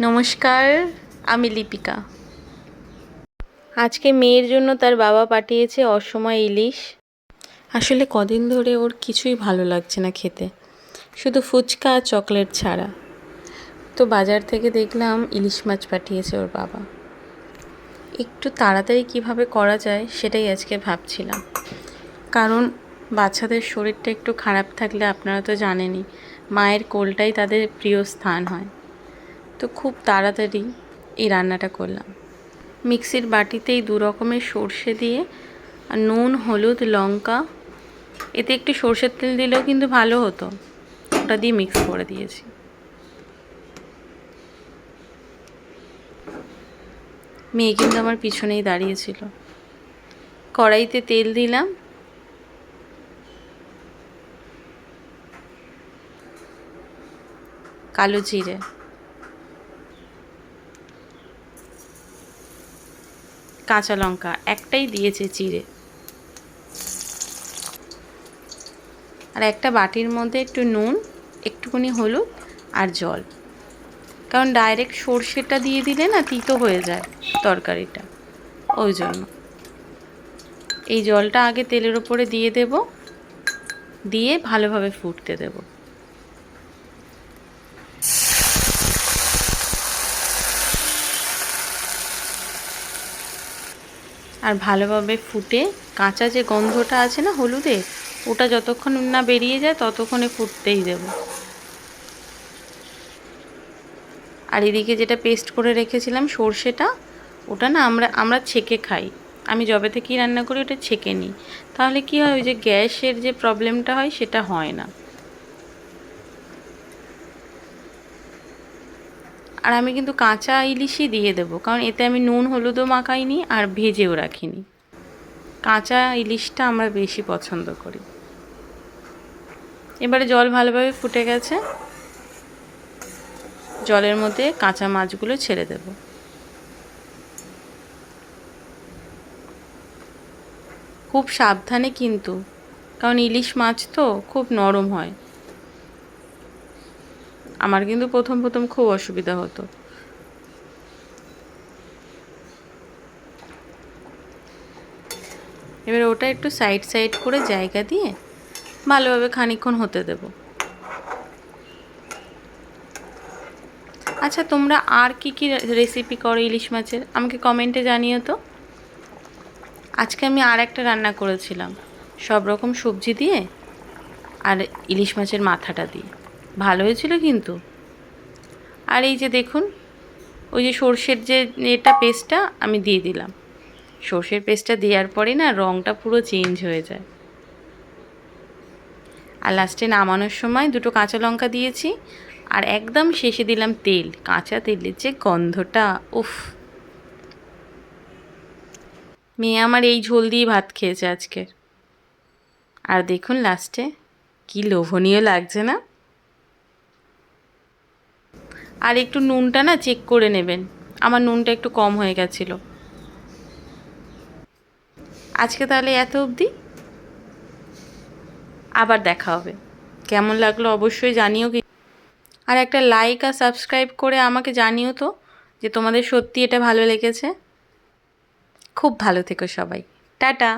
নমস্কার আমি লিপিকা। আজকে মেয়ের জন্য তার বাবা পাঠিয়েছে অসময় ইলিশ। আসলে কদিন ধরে ওর কিছুই ভালো লাগছে না খেতে। শুধু ফুচকা আর চকলেট ছাড়া। তো বাজার থেকে দেখলাম ইলিশ মাছ পাঠিয়েছে ওর বাবা। একটু তাড়াতাড়ি কীভাবে করা যায় সেটাই আজকে ভাবছিলাম। কারণ বাচ্চাদের শরীরটা একটু খারাপ থাকলে আপনারা তো জানেনই মায়ের কোলটাই তাদের প্রিয় স্থান হয়। তো খুব তাড়াতাড়ি এই রান্নাটা করলাম। মিক্সির বাটিতেই দু রকমের সর্ষে দিয়ে আর নুন, হলুদ, লঙ্কা। এতে একটু সর্ষের তেল দিলেও কিন্তু ভালো হতো। ওটা দিয়ে মিক্স করে দিয়েছি। মেয়ে কিন্তু আমার পিছনেই দাঁড়িয়েছিল কড়াইতে তেল দিলাম। কালো জিরে। কাঁচা লঙ্কা, একটাই দিয়েছে চিড়ে। আর একটা বাটির মধ্যে একটু নুন, একটুখানি হলুদ আর জল। কারণ ডাইরেক্ট সর্ষেটা দিয়ে দিলে না তিতো হয়ে যায় তরকারিটা, ওই জন্য। এই জলটা আগে তেলের ওপরে দিয়ে দেব, দিয়ে ভালোভাবে ফুটতে দেবো। আর ভালোভাবে ফুটে কাঁচা যে গন্ধটা আছে না হলুদে ওটা যতক্ষণ না বেরিয়ে যায় ততক্ষণে ফুটতেই দেব। আর এদিকে যেটা পেস্ট করে রেখেছিলাম সর্ষেটা, ওটা না আমরা আমরা ছেঁকে খাই। আমি যবে থেকেই রান্না করি ওটা ছেঁকে নিই। তাহলে কি হয়, ওই যে গ্যাসের যে প্রবলেমটা হয় সেটা হয় না। আর আমি কিন্তু কাঁচা ইলিশই দিয়ে দেবো, কারণ এতে আমি নুন, হলুদও মাখাইনি আর ভেজেও রাখিনি। কাঁচা ইলিশটা আমরা বেশি পছন্দ করি। এবারে জল ভালোভাবে ফুটে গেছে। জলের মধ্যে কাঁচা মাছগুলো ছেড়ে দেব। খুব সাবধানে কিন্তু, কারণ ইলিশ মাছ তো খুব নরম হয়। আমার কিন্তু প্রথম প্রথম খুব অসুবিধা হতো। এবার ওটা একটু সাইড সাইড করে জায়গা দিয়ে ভালোভাবে খানিক্ষণ হতে দেব। আচ্ছা তোমরা আর কি কি রেসিপি করো ইলিশ মাছের? আমাকে কমেন্টে জানিও তো। আজকে আমি আর একটা রান্না করেছিলাম। সব রকম সবজি দিয়ে আর ইলিশ মাছের মাথাটা দিয়ে। ভালো হয়েছিল কিন্তু। আর এই যে দেখুন, ওই যে সর্ষের যে এটা পেস্টটা আমি দিয়ে দিলাম। সর্ষের পেস্টটা দেওয়ার পরে না রঙটা পুরো চেঞ্জ হয়ে যায়। আর লাস্টে নামানোর সময় দুটো কাঁচা লঙ্কা দিয়েছি, আর একদম শেষে দিলাম তেল। কাঁচা তেলের যে গন্ধটা, উফ! মেয়ে আমার এই ঝোল দিয়ে ভাত খেয়েছে আজকের। আর দেখুন লাস্টে কি লোভনীয় লাগছে না? আর একটু নুনটা না চেক করে নেবেন। আমার নুনটা একটু কম হয়ে গেছিল। আজকে তাহলে এত অবধি? আবার দেখা হবে। কেমন লাগল অবশ্যই জানিও কি আর একটা লাইক আর সাবস্ক্রাইব করে আমাকে জানিও তো যে তোমাদের সত্যি এটা ভালো লেগেছে। খুব ভালো থেকো সবাই। টাটা।